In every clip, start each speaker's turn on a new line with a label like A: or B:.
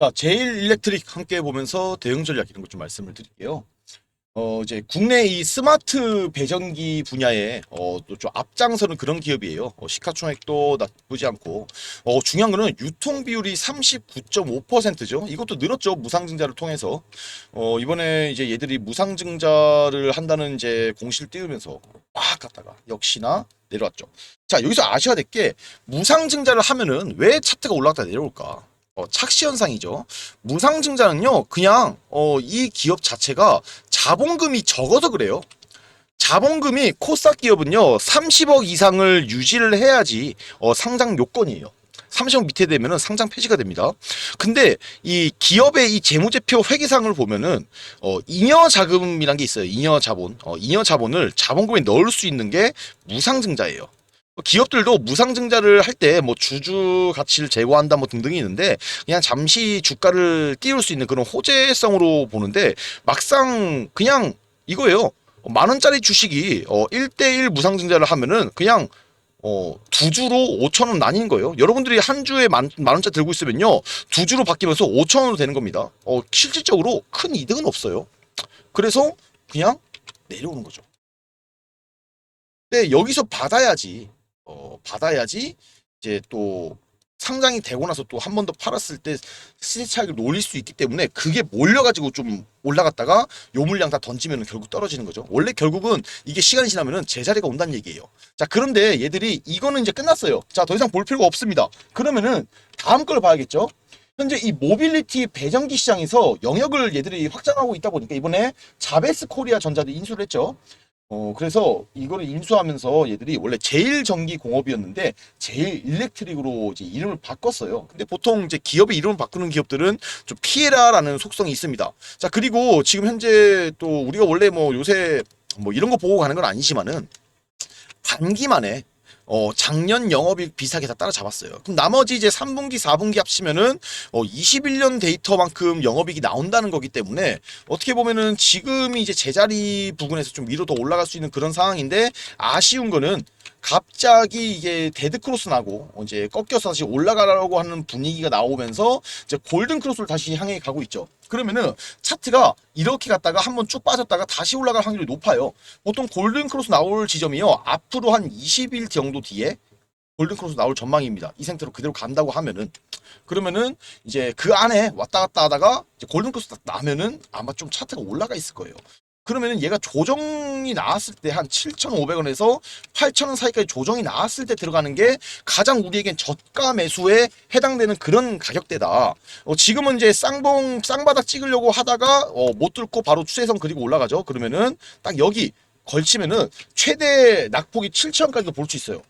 A: 자, 제일 일렉트릭 함께 보면서 대응 전략 이런 것 좀 말씀을 드릴게요. 어, 이제 국내 이 스마트 배전기 분야에 어, 또 좀 앞장서는 그런 기업이에요. 어, 시가총액도 나쁘지 않고 어, 중요한 거는 유통 비율이 39.5%죠. 이것도 늘었죠. 무상증자를 통해서. 어, 이번에 이제 얘들이 무상증자를 한다는 이제 공시를 띄우면서 막 갔다가 역시나 내려왔죠. 자, 여기서 아셔야 될 게 무상증자를 하면은 왜 차트가 올라갔다 내려올까? 어, 착시 현상이죠. 무상증자는요, 그냥 어, 이 기업 자체가 자본금이 적어서 그래요. 자본금이 코스닥 기업은요, 30억 이상을 유지를 해야지 어, 상장 요건이에요. 30억 밑에 되면은 상장 폐지가 됩니다. 근데 이 기업의 이 재무제표 회계상을 보면은 어, 잉여 자금이란 게 있어요. 잉여 자본. 어, 잉여 자본을 자본금에 넣을 수 있는 게 무상증자예요. 기업들도 무상증자를 할 때 뭐 주주 가치를 제고한다 뭐 등등이 있는데 그냥 잠시 주가를 띄울 수 있는 그런 호재성으로 보는데 막상 그냥 이거예요. 만 원짜리 주식이 어 1대1 무상증자를 하면은 그냥 어, 두 주로 5천 원 나뉜 거예요. 여러분들이 한 주에 만, 만 원짜리 들고 있으면요. 두 주로 바뀌면서 5천 원으로 되는 겁니다. 어, 실질적으로 큰 이득은 없어요. 그래서 그냥 내려오는 거죠. 근데 여기서 받아야지. 어, 받아야지 이제 또 상장이 되고 나서 또 한 번 더 팔았을 때 시세 차익을 노릴 수 있기 때문에 그게 몰려가지고 좀 올라갔다가 요 물량 다 던지면 결국 떨어지는 거죠. 원래 결국은 이게 시간이 지나면은 제자리가 온다는 얘기예요. 자, 그런데 얘들이 이거는 이제 끝났어요. 자, 더 이상 볼 필요가 없습니다. 그러면은 다음 걸 봐야겠죠. 현재 이 모빌리티 배전기 시장에서 영역을 얘들이 확장하고 있다 보니까 이번에 자베스 코리아 전자도 인수를 했죠. 어, 그래서 이거를 인수하면서 얘들이 원래 제일 전기 공업이었는데 제일 일렉트릭으로 이제 이름을 바꿨어요. 근데 보통 이제 기업의 이름을 바꾸는 기업들은 좀 피해라라는 속성이 있습니다. 자, 그리고 지금 현재 또 우리가 원래 뭐 요새 뭐 이런 거 보고 가는 건 아니지만은 반기 만에 어, 작년 영업이익 비슷하게 다 따라잡았어요. 그럼 나머지 이제 3분기, 4분기 합치면은 어, 21년 데이터만큼 영업이익이 나온다는 거기 때문에 어떻게 보면은 지금이 이제 제자리 부근에서 좀 위로 더 올라갈 수 있는 그런 상황인데 아쉬운 거는 갑자기 이게 데드 크로스 나고 어, 이제 꺾여서 다시 올라가려고 하는 분위기가 나오면서 이제 골든 크로스를 다시 향해 가고 있죠. 그러면은 차트가 이렇게 갔다가 한번 쭉 빠졌다가 다시 올라갈 확률이 높아요. 보통 골든 크로스 나올 지점이요. 앞으로 한 20일 정도 뒤에 골든 크로스 나올 전망입니다. 이 상태로 그대로 간다고 하면은 그러면은 이제 그 안에 왔다 갔다 하다가 골든 크로스 딱 나면은 아마 좀 차트가 올라가 있을 거예요. 그러면은 얘가 조정이 나왔을 때 한 7,500원에서 8,000원 사이까지 조정이 나왔을 때 들어가는 게 가장 우리에겐 저가 매수에 해당되는 그런 가격대다. 어, 지금은 이제 쌍봉 쌍바닥 찍으려고 하다가 어, 못 뚫고 바로 추세선 그리고 올라가죠. 그러면은 딱 여기 걸치면은 최대 낙폭이 7,000원까지도 볼 수 있어요.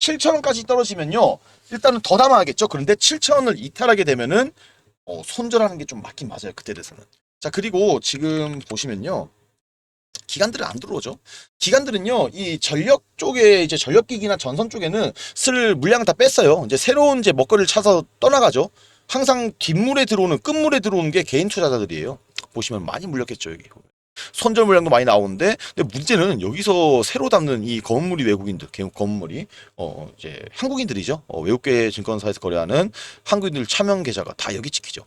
A: 7,000원까지 떨어지면요. 일단은 더 담아야겠죠. 그런데 7,000원을 이탈하게 되면은 어, 손절하는 게 좀 맞긴 맞아요. 그때 돼서는. 자, 그리고 지금 보시면요. 기관들은 안 들어오죠. 기관들은요, 이 전력 쪽에 이제 전력기기나 전선 쪽에는 쓸 물량을 다 뺐어요. 이제 새로운 이제 먹거리를 찾아서 떠나가죠. 항상 뒷물에 들어오는 끝물에 들어오는 게 개인 투자자들이에요. 보시면 많이 물렸겠죠 여기. 손절 물량도 많이 나오는데, 근데 문제는 여기서 새로 담는 이 검은물이 외국인들, 개- 검은물이 어 이제 한국인들이죠. 어, 외국계 증권사에서 거래하는 한국인들 차명 계좌가 다 여기 찍히죠.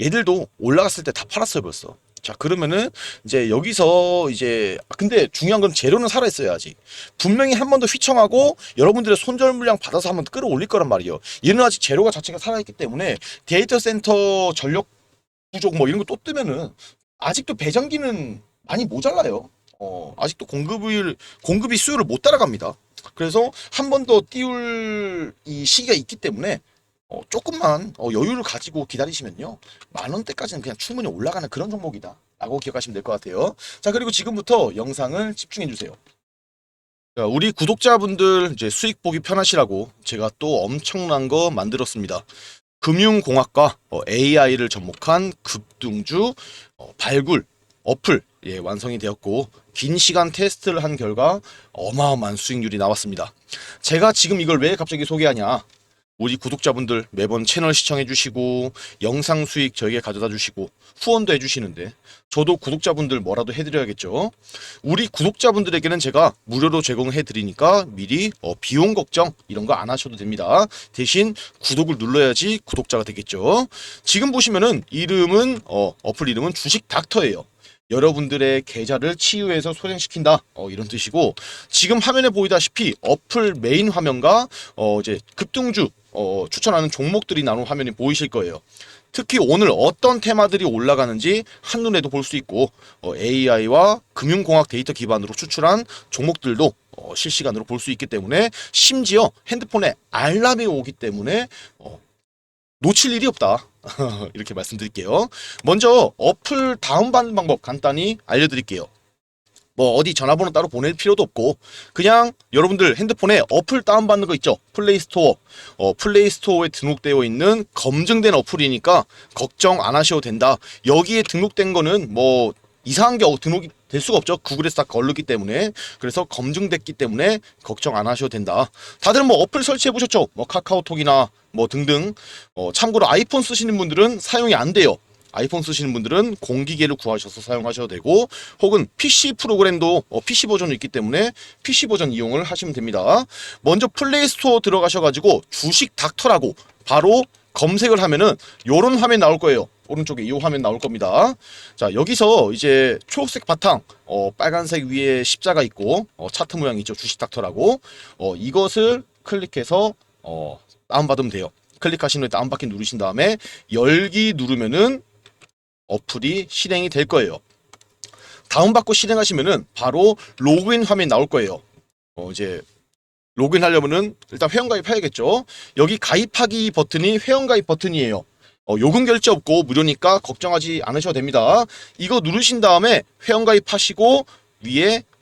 A: 얘들도 올라갔을 때 다 팔았어요 벌써. 자 그러면은 이제 여기서 이제 아, 근데 중요한 건 재료는 살아 있어야 지 분명히 한 번 더 휘청하고 여러분들의 손절 물량 받아서 한 번 끌어올릴 거란 말이에요. 얘는 아직 재료가 자체가 살아 있기 때문에 데이터 센터 전력 부족 뭐 이런 거 또 뜨면은 아직도 배전기는 많이 모자라요. 어, 아직도 공급을 공급이 수요를 못 따라갑니다. 그래서 한 번 더 띄울 이 시기가 있기 때문에 어, 조금만 어, 여유를 가지고 기다리시면요 만 원대까지는 그냥 충분히 올라가는 그런 종목이다 라고 기억하시면 될 것 같아요 자 그리고 지금부터 영상을 집중해 주세요 자, 우리 구독자분들 이제 수익 보기 편하시라고 제가 또 엄청난 거 만들었습니다 금융공학과 어, AI를 접목한 급등주 어, 발굴 어플 예, 완성이 되었고 긴 시간 테스트를 한 결과 어마어마한 수익률이 나왔습니다. 제가 지금 이걸 왜 갑자기 소개하냐? 우리 구독자분들 매번 채널 시청해 주시고 영상 수익 저에게 가져다 주시고 후원도 해 주시는데 저도 구독자분들 뭐라도 해드려야겠죠. 우리 구독자분들에게는 제가 무료로 제공해 드리니까 미리 어, 비용 걱정 이런 거 안 하셔도 됩니다. 대신 구독을 눌러야지 구독자가 되겠죠. 지금 보시면은 이름은 어, 어플 이름은 주식 닥터예요. 여러분들의 계좌를 치유해서 소생시킨다 어, 이런 뜻이고 지금 화면에 보이다시피 어플 메인 화면과 어, 이제 급등주 어, 추천하는 종목들이 나눈 화면이 보이실 거예요. 특히 오늘 어떤 테마들이 올라가는지 한눈에도 볼 수 있고 어, AI와 금융공학 데이터 기반으로 추출한 종목들도 어, 실시간으로 볼 수 있기 때문에 심지어 핸드폰에 알람이 오기 때문에 어, 놓칠 일이 없다. 이렇게 말씀드릴게요. 먼저 어플 다운받는 방법 간단히 알려드릴게요. 뭐 어디 전화번호 따로 보낼 필요도 없고 그냥 여러분들 핸드폰에 어플 다운받는 거 있죠? 플레이스토어. 어, 플레이스토어에 등록되어 있는 검증된 어플이니까 걱정 안 하셔도 된다. 여기에 등록된 거는 뭐 이상한 게 어- 등록이 될 수가 없죠. 구글에서 다 걸르기 때문에. 그래서 검증됐기 때문에 걱정 안 하셔도 된다. 다들 뭐 어플 설치해 보셨죠? 뭐 카카오톡이나 뭐 등등. 어, 참고로 아이폰 쓰시는 분들은 사용이 안 돼요 아이폰 쓰시는 분들은 공기계를 구하셔서 사용하셔도 되고 혹은 PC 프로그램도 어, PC 버전이 있기 때문에 PC 버전 이용을 하시면 됩니다. 먼저 플레이 스토어 들어가셔가지고 주식 닥터라고 바로 검색을 하면은 요런 화면 나올 거예요. 오른쪽에 이 화면 나올 겁니다. 자 여기서 이제 초록색 바탕, 어, 빨간색 위에 십자가 있고 어, 차트 모양 있죠 주식 닥터라고 어, 이것을 클릭해서 어, 다운받으면 돼요. 클릭하신 후에 다운받기 누르신 다음에 열기 누르면은 어플이 실행이 될 거예요. 다운받고 실행하시면은 바로 로그인 화면이 나올 거예요. 어, 이제 로그인 하려면은 일단 회원가입 해야겠죠. 여기 가입하기 버튼이 회원가입 버튼이에요. 어, 요금 결제 없고 무료니까 걱정하지 않으셔도 됩니다. 이거 누르신 다음에 회원가입 하시고 위에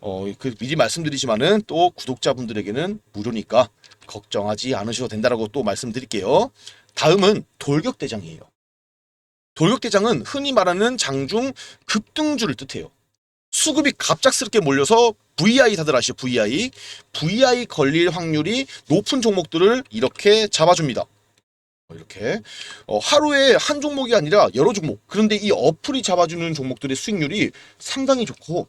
A: 어, 그 미리 말씀드리지만은 또 구독자분들에게는 무료니까 걱정하지 않으셔도 된다라고 또 말씀드릴게요. 다음은 돌격대장이에요. 돌격대장은 흔히 말하는 장중 급등주를 뜻해요. 수급이 갑작스럽게 몰려서 VI 다들 아시죠? VI. VI 걸릴 확률이 높은 종목들을 이렇게 잡아줍니다. 어, 이렇게 어, 하루에 한 종목이 아니라 여러 종목. 그런데 이 어플이 잡아주는 종목들의 수익률이 상당히 좋고